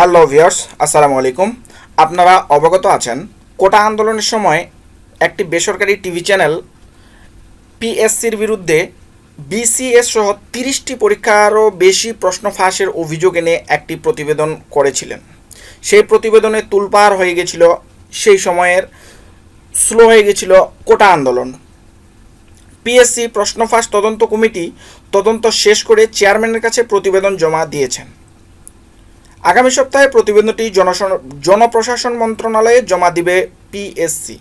Hello viewers, আসসালামু আলাইকুম। আপনারা অবগত আছেন, কোটা আন্দোলনের সময় একটি বেসরকারি টিভি চ্যানেল পিএসসির বিরুদ্ধে বিসিএস সহ তিরিশটি পরীক্ষারও বেশি প্রশ্ন ফাঁসের অভিযোগ এনে একটি প্রতিবেদন করেছিলেন। সেই প্রতিবেদনে তুলপার হয়ে গেছিল, সেই সময়ের স্লো হয়ে গেছিল কোটা আন্দোলন। পিএসসি প্রশ্ন ফাঁস তদন্ত কমিটি তদন্ত শেষ করে চেয়ারম্যানের কাছে প্রতিবেদন জমা দিয়েছেন। আগামী সপ্তাহে প্রতিবেদনটি জনপ্রশাসন মন্ত্রণালয়ে জমা দিবে পিএসসি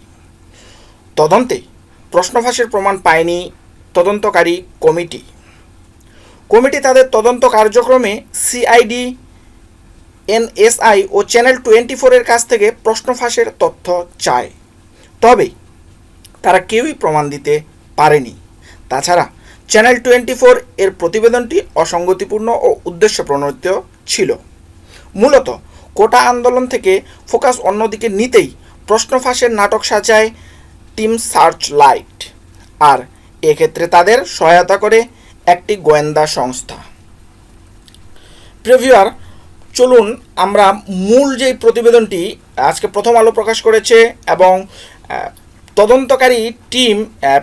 তদন্তে প্রশ্নফাঁসের প্রমাণ পায়নি তদন্তকারী কমিটি। কমিটি তাদের তদন্ত কার্যক্রমে সিআইডি এনএসআই ও চ্যানেল টোয়েন্টি ফোরের কাছ থেকে প্রশ্নফাঁসের তথ্য চায়। তবে তারা কেউই প্রমাণ দিতে পারেনি। তাছাড়া চ্যানেল টোয়েন্টি ফোর এর প্রতিবেদনটি অসঙ্গতিপূর্ণ ও উদ্দেশ্য প্রণোদিত ছিল। মূলত কোটা আন্দোলন থেকে ফোকাস অন্যদিকে নিতেই প্রশ্ন ফাঁসের নাটক সাজায় টিম সার্চ লাইট। আর এক্ষেত্রে তাদের সহায়তা করে একটি গোয়েন্দা সংস্থা। প্রিভিউয়ার চলুন আমরা মূল যেই প্রতিবেদনটি আজকে প্রথম আলো প্রকাশ করেছে এবং তদন্তকারী টিম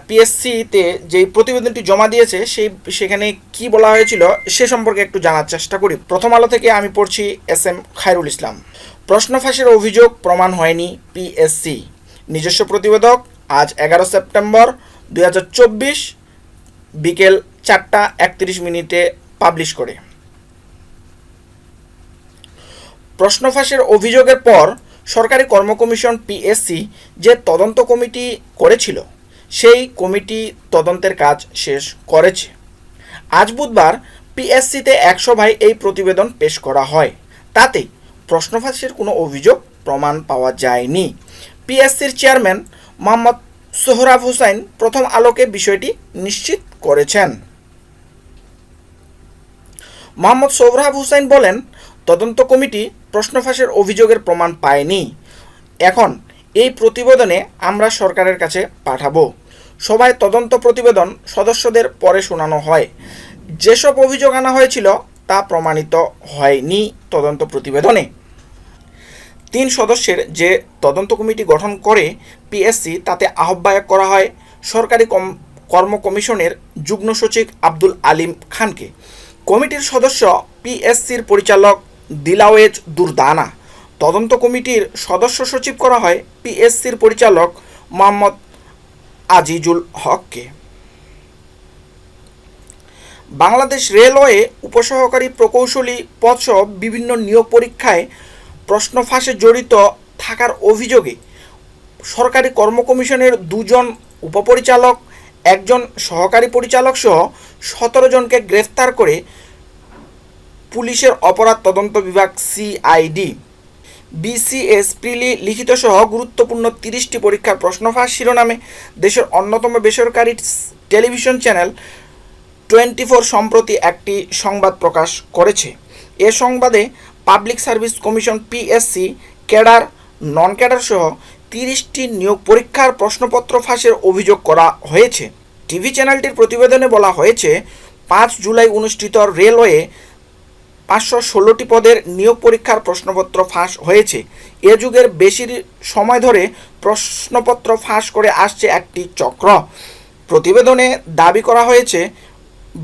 পিএসসিতে যেই প্রতিবেদনটি জমা দিয়েছে, সেই, সেখানে কি বলা হয়েছিল সে সম্পর্কে একটু জানার চেষ্টা করি। প্রথম আলো থেকে আমি পড়ছি এস এম খায়রুল ইসলাম। প্রশ্ন ফাঁসের অভিযোগ প্রমাণ হয়নি পিএসসি নিজস্ব প্রতিবেদক, আজ এগারো সেপ্টেম্বর দুই হাজার চব্বিশ, বিকেল চারটা একত্রিশ মিনিটে পাবলিশ করে। প্রশ্ন ফাঁসের অভিযোগের পর সরকারি কর্ম কমিশন পিএসসি যে তদন্ত কমিটি করেছিল, সেই কমিটি তদন্তের কাজ শেষ করেছে। আজ বুধবার পিএসসিতে এক সভায় এই প্রতিবেদন পেশ করা হয়। তাতে প্রশ্ন ফাঁসের কোনো অভিযোগ প্রমাণ পাওয়া যায়নি। পিএসসির চেয়ারম্যান মোহাম্মদ সোহরাব হুসাইন প্রথম আলোকে বিষয়টি নিশ্চিত করেছেন। মোহাম্মদ সোহরাব হুসাইন বলেন তদন্ত কমিটি প্রশ্ন ফাঁসের অভিযোগের প্রমাণ পায়নি। এখন এই প্রতিবেদনে আমরা সরকারের কাছে পাঠাবো। সবাই তদন্ত প্রতিবেদন সদস্যদের পরে শোনানো হয়। যেসব অভিযোগ আনা হয়েছিল তা প্রমাণিত হয়নি তদন্ত প্রতিবেদনে। তিন সদস্যের যে তদন্ত কমিটি গঠন করে পিএসসি, তাতে আহ্বায়ক করা হয় সরকারি কম- কর্ম কমিশনের যুগ্ম সচিব আব্দুল আলিম খানকে। কমিটির সদস্য পিএসসির পরিচালক দিলাওয়েজ দুরদানা। তদন্ত কমিটির সদস্য সচিব করা হয় পিএসসির পরিচালক মোহাম্মদ আজিজুল হককে। বাংলাদেশ রেলওয়ে উপসহকারী প্রকৌশলী পদসহ বিভিন্ন নিয়োগ পরীক্ষায় প্রশ্ন ফাঁসে জড়িত থাকার অভিযোগে সরকারি কর্ম কমিশনের দুজন উপপরিচালক, একজন সহকারী পরিচালক সহ সতেরো জনকে গ্রেফতার করে পুলিশের অপরাধ তদন্ত বিভাগ সিআইডি। বিসিএস, প্রিলি লিখিত সহ গুরুত্বপূর্ণ তিরিশটি পরীক্ষার প্রশ্নফাঁস শিরোনামে দেশের অন্যতম বেসরকারি টেলিভিশন চ্যানেল টোয়েন্টি ফোর সম্প্রতি একটি সংবাদ প্রকাশ করেছে। এ সংবাদে public service commission PSC, cadre non cadre সহ তিরিশটি নিয়োগ পরীক্ষার প্রশ্নপত্র ফাঁসের অভিযোগ করা হয়েছে। টিভি চ্যানেলটির প্রতিবেদনে বলা হয়েছে, পাঁচ জুলাই অনুষ্ঠিত রেলওয়ে পাঁচশো ষোলোটি পদের নিয়োগ পরীক্ষার প্রশ্নপত্র ফাঁস হয়েছে। এ যুগের বেশি সময় ধরে প্রশ্নপত্র ফাঁস করে আসছে একটি চক্র। প্রতিবেদনে দাবি করা হয়েছে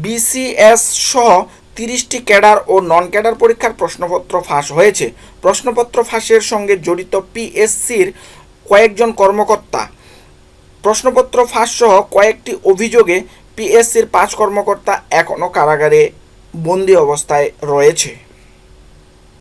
বিসিএস সহ তিরিশটি ক্যাডার ও নন ক্যাডার পরীক্ষার প্রশ্নপত্র ফাঁস হয়েছে। প্রশ্নপত্র ফাঁসের সঙ্গে জড়িত পিএসসির কয়েকজন কর্মকর্তা। প্রশ্নপত্র ফাঁস সহ কয়েকটি অভিযোগে পিএসসির পাঁচ কর্মকর্তা এখনও কারাগারে বন্দি অবস্থায় রয়েছে।